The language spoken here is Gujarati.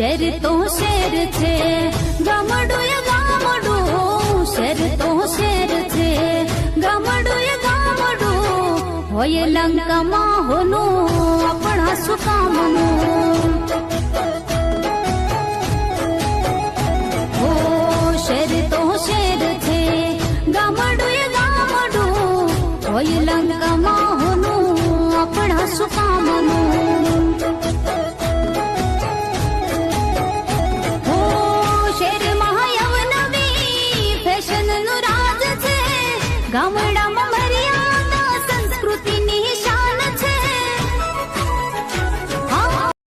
શેર તો શેર છે. ગામડું એ ગામડું શેર તો શેર છે. ગામડું એ ગામડું, હોય લંકામાં હોનું આપણા સુકામનું. શેર તો શેર છે. હોનું આપણા સુકામનું. గముడ